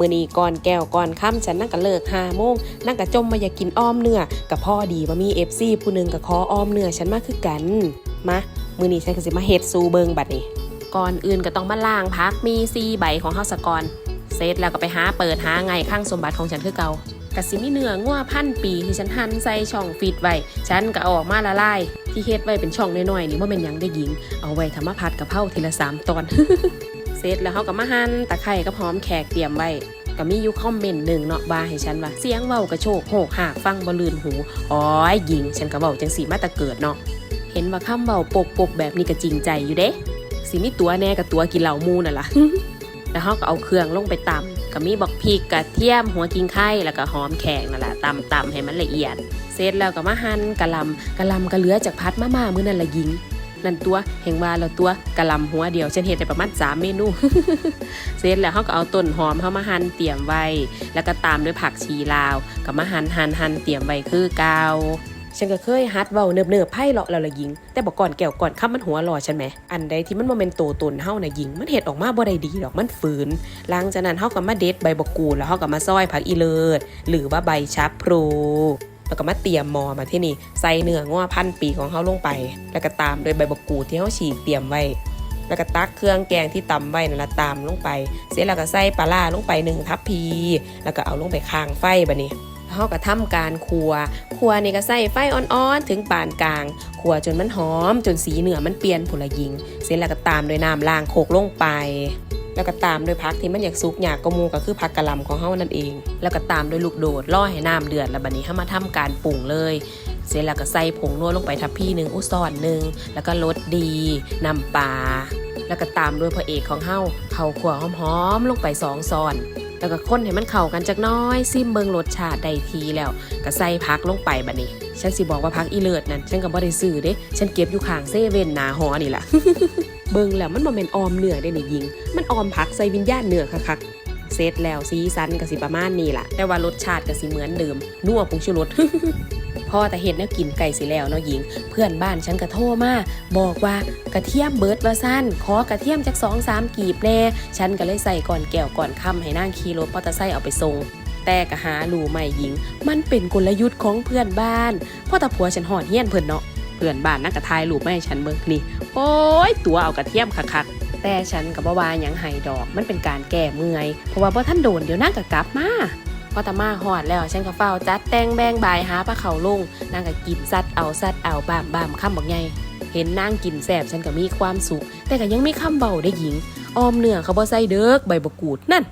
มือนี้ก่อนแก้วก่อนค่ำฉันนั่งก็เลิกห้าโมงนั่งก็จมมาอยากกินอ้อมเนื้อกับพ่อดีว่ามีเอฟซีผู้หนึ่งกับคออ้อมเนื้อฉันมาคือกันมามือนี้ฉันก็สิมาเฮ็ดซูเบิงบัดนี้ก่อนอื่นก็ต้องมาล้างพักมีซีใบของเฮาสะกอนเสร็จแล้วก็ไปหาเปิดหาไงข้างสมบัติของฉันคือเก่ากะสิมีเนื้องัวพันปีที่ฉันหั่นใส่ช่องฟีดไว้ ฉันก็ออกมาละลายที่เฮ็ดไว้เป็นช่องน้อยๆนี่ว่าเป็นหยังได้หญิง เอาไว้ทำมาผัดกะเพราทีละสามตอน เสร็จแล้วเขาก็มาหั่นตะไคร้กับหอมแขกเตรียมไว้ก็มีอยู่คอมเมนต์หนึ่งเนาะบาให้ฉันว่าเสียงเว้ากระโชกโหกหากฟังบ่ลื่นหูอ๋อยหญิง ฉันก็เว้าจังสีมาตะเกิดเนาะเห็นว่าคำเว้าปกปกแบบนี้ก็จริงใจอยู่เด้สิมีตัวแน่กับตัวกินเหล่ามูนั่นล่ะแล้วเขาก็เอาเครื่องลงไปตำก็มีบักพริกกระเทียมหัวกิงไข่แล้วก็หอมแขกนั่นแหละตำตำให้มันละเอียด เสร็จแล้วก็มาหั่นกะลำกะลำก็เหลือจากพัดมาม่ามื้อนั่นละหญิง นั่นตัวแห่งว่าแล้วตัวกะลำหัวเดียวฉันเฮ็ดได้ประมาณ3เมนู เสร็จแล้วเขาก็เอาต้นหอมเขามาหั่นเตรียมไว้ แล้วก็ตามด้วยผักชีลาวก็มาหั่นหั่นหั่นเตรียมไว้คือเกาฉันก็เคยฮัดเว้าเนิบเนิบๆไพ่เลาะแล้วละหญิง แต่บอกก่อนแก้วก่อนคำมันหัวหล่อฉันไหม อันใดที่มันโมเมนโตตนเฮานะหญิง มันเห็ดออกมาบ่ได้ดีดอกมันฝืน หลังจากนั้นเฮาก็มาเด็ดใบบกูแล้วเฮาก็มาซอยผักอีเลิศหรือว่าใบชับพลู แล้วก็มาเตรียมมอมาที่นี่ใส่เนื้อง้อพันปีของเฮาลงไป แล้วก็ตามด้วยใบบักกูดที่เฮาฉีกเตรียมไว้ แล้วก็ตักเครื่องแกงที่ตำไว้นั่นละตามลงไป เสร็จแล้วก็ใส่ปลาร้าลงไปหนึ่งทัพพี แล้วก็เอาลงไปค้างไฟบะนี้เฮาก็ทำการคั่วคั่วนี่ก็ใส่ไฟอ่อนๆ ถึงปานกลางคั่วจนมันหอม จนสีเนื้อมันเปลี่ยนผุละยิง เสร็จแล้วก็ตามด้วยน้ำล้างโคกลงไป แล้วก็ตามโดวยผักที่มันอยากสุกอยากกระมูก็คือผักกะหล่ำของเฮานั่นเอง แล้วก็ตามโดวยลูกโดดล่อให้น้ำเดือดแล้วบัดนี้เฮามาทำการปรุงเลย เสร็จแล้วก็ใส่ผงนัวลงไปทัพพี่หนึ่งอุซอนหนึ่งแล้วก็รสดีน้ำปลาแล้วก็ตามด้วยพระเอกของเฮาเขาขัวหอมๆลงไปสองซอนแล้วก็คนให้มันเข้ากันจักน้อยซิมเบิงรสชาติได้ทีแล้วก็ใส่พักลงไปบัดนี้ ฉันสิบอกว่าพักอีเลิศนั่นฉันก็บ่ได้ซื้อเด้ ฉันเก็บอยู่ข้างเซเว่นหนาหอนี่ล่ะ เบิงแล้วมันบ่แม่นออมเนื้อได้นี่ยิง มันออมพักใส่วิญญาณเนื้อคักๆเสร็จแล้วสีสันก็สิประมาณนี้ล่ะ แต่ว่ารสชาติก็สิเหมือนเดิม นัวผงชูรสพ่อแต่เห็ดแนวกินไก่สิแล้วเนาะหญิง เพื่อนบ้านฉันก็โทรมา บอกว่ากระเทียมเบิร์ดว่าสั้นขอกระเทียมจากสองสามกีบแน่ ฉันก็เลยใส่ก่อนแก้วก่อนค่ำให้นางขี่รถมอเตอร์ไซค์เอาไปส่งแต่ก็หารู้ไม่หญิง มันเป็นกลยุทธ์ของเพื่อนบ้านพ่อตาผัวฉันหอดเฮี้ยนเพื่นเนาะ พื่อนบ้านนั่งกระทายรูปไม่ให้ฉันเบิ่งนี่ โอ้ย ตัวเอากระเทียมคักๆแต่ฉันกับบ่าวาหยังไห้ดอก มันเป็นการแก้เมื่อย เพราะว่าพ่ท่านโดนเดี๋ยวนั่งก็กลับมาพอตามาหอดแล้วฉันก็เฝ้าจัดแต่งแบงบายหาปลาเข่าลุงนางก็กินซัดเอาซัดเอาบามบามคำบอกไงเห็นนางกินแสบฉันก็มีความสุข แต่ก็ยังไม่คำเบาได้หญิง ออมเนื้อเขาบ่ใส่เด้อใบบกูดนั่น